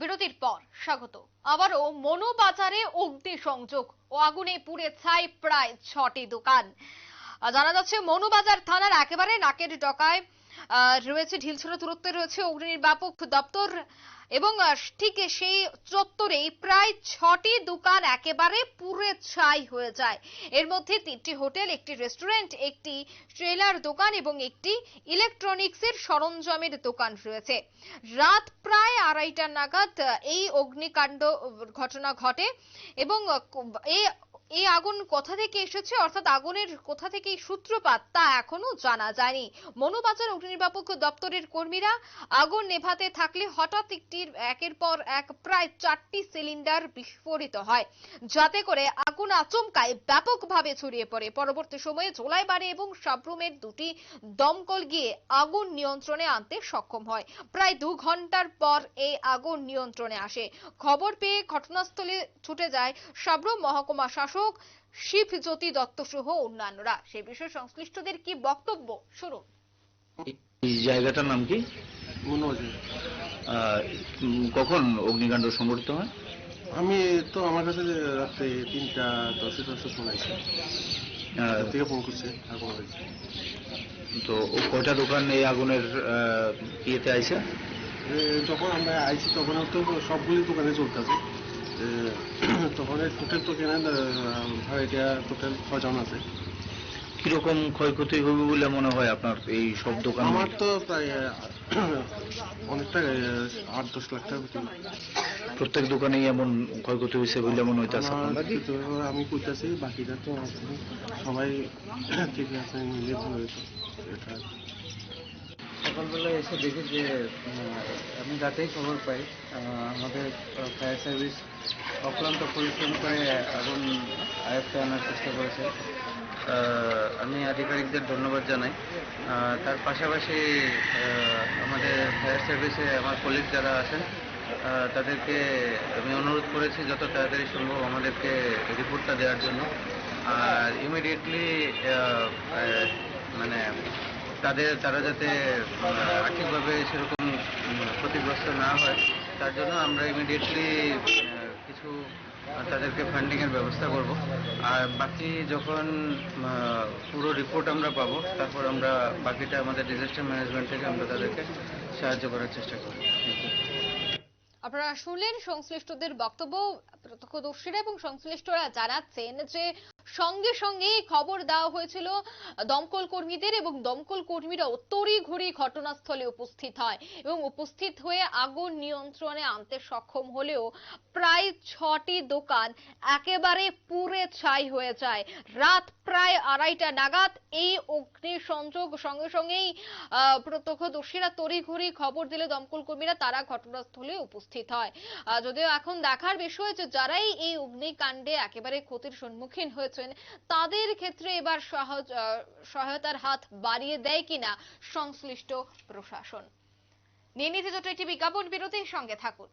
বিরতির পর স্বাগত। আবারও মনোবাজারে অগ্নিসংযোগ ও আগুনে পুড়ে ছাই প্রায় ছটি দোকান। জানা যাচ্ছে, মনোবাজার থানার একেবারে নাকের ডকায় রয়েছে, ঢিলছড়া দূরত্বে রয়েছে অগ্নি নির্বাপক দপ্তর এবং ঠিক সেই চত্বরেই প্রায় ছটি দোকান একেবারে পুড়ে ছাই হয়ে যায়। এর মধ্যে তিনটি হোটেল, একটি রেস্টুরেন্ট, একটি ট্রেলার দোকান এবং একটি ইলেকট্রনিক্সের সরঞ্জামের দোকান রয়েছে। রাত প্রায় আড়াইটা নাগাদ এই অগ্নিকাণ্ড ঘটনা ঘটে এবং এই এই আগুন কোথা থেকে এসেছে? অর্থাৎ আগুনের কোথা থেকে সূত্রপাত তা এখনও জানা যায়নি। মনোবাজার অগ্নিনির্বাপক দপ্তরের কর্মীরা আগুন নেভাতে থাকলে হঠাৎ একটি, একের পর এক প্রায় চারটি সিলিন্ডার বিস্ফোরিত হয়, যাতে করে আগুন আচমকায় ব্যাপকভাবে ছড়িয়ে পড়ে। পরবর্তী সময়ে জোলাইবাড়ি এবং সাবরুমের দুটি দমকল গিয়ে আগুন নিয়ন্ত্রণে আনতে সক্ষম হয়। প্রায় দু ঘণ্টার পর এই আগুন নিয়ন্ত্রণে আসে। খবর পেয়ে ঘটনাস্থলে ছুটে যায় সাবরুম মহকুমা শাসক শিবজ্যোতি দত্ত সহ অন্যান্যরা। সে বিষয়ে সংশ্লিষ্টদের কি বক্তব্য? শুনুন। এই জায়গাটার নাম কি? কখন অগ্নিকাণ্ড সংঘটিত হয়? আমি তো আমার কাছে রাত্রে তিনটা দশে দশে ফোন আছে থেকে ফোন করছে আর কোনো হয়েছে তো ও কয়টা দোকান এই আগুনের আহ, ইয়েতে আইছে যখন আমরা আইছি তখন তো সবগুলি দোকানে চলতেছে তখন টোটাল তো কেনা এটা টোটাল ছজন আছে কীরকম ক্ষয়ক্ষতি হবে বলে মনে হয় আপনার এই সব দোকান আমার তো প্রায় অনেকটা আট দশ লাখ টাকা। প্রত্যেক দোকানেই এমন ক্ষয়ক্ষতি হয়েছে বলে মনে হইতেছে আমি কইতাছি বাকিটা তো। সবাই ঠিকই আছে মিলে ভালো হয়েছে সকালবেলা এসে দেখি যে আমি রাতেই খবর পাই আমাদের ফায়ার সার্ভিস অক্লান্ত পরিশ্রম করে আগুন আয়ত্তে আনার চেষ্টা করেছে। আমি আধিকারিকদের ধন্যবাদ জানাই। তার পাশাপাশি আমাদের ফায়ার সার্ভিসে আমার কলিগ যারা আছেন তাদেরকে আমি অনুরোধ করেছি যত তাড়াতাড়ি সম্ভব আমাদেরকে রিপোর্টটা দেওয়ার জন্য। আর ইমিডিয়েটলি মানে তাদের, তারা যাতে আর্থিকভাবে সেরকম ক্ষতিগ্রস্ত না হয়, তার জন্য আমরা ইমিডিয়েটলি কিছু তাদেরকে ফান্ডিং এর ব্যবস্থা করব। আর বাকি যখন পুরো রিপোর্ট আমরা পাবো, তারপর আমরা বাকিটা আমাদের ডিজাস্টার ম্যানেজমেন্ট থেকে আমরা তাদেরকে সাহায্য করার চেষ্টা করব। আপনারা শুনলেন সংশ্লিষ্টদের বক্তব্য, প্রত্যক্ষদর্শীরা এবং সংশ্লিষ্টরা জানাচ্ছেন যে সঙ্গে সঙ্গে খবর দেওয়া হয়েছিল দমকল কর্মীদের এবং দমকল কর্মীরাও তড়িঘড়ি ঘটনাস্থলে উপস্থিত হয় এবং উপস্থিত হয়ে আগুন নিয়ন্ত্রণে আনতে সক্ষম হলেও প্রায় ছটি দোকান একেবারে পুড়ে ছাই হয়ে যায়। রাত প্রায় আড়াইটা নাগাদ এই অগ্নি সংযোগ সঙ্গে সঙ্গেই প্রত্যক্ষদর্শীরা তড়িঘড়ি খবর দিলে দমকল কর্মীরা তারা ঘটনাস্থলে উপস্থিত হয়। যদিও এখন দেখার বিষয় যে যারাই এই অগ্নিকাণ্ডে একেবারে ক্ষতির সম্মুখীন হয়েছেন তাদের ক্ষেত্রে এবার সহজ সহায়তার হাত বাড়িয়ে দেয় কিনা সংশ্লিষ্ট প্রশাসন। নিয়ে নিতে যত একটি বিজ্ঞাপন বিরতির সঙ্গে থাকুন।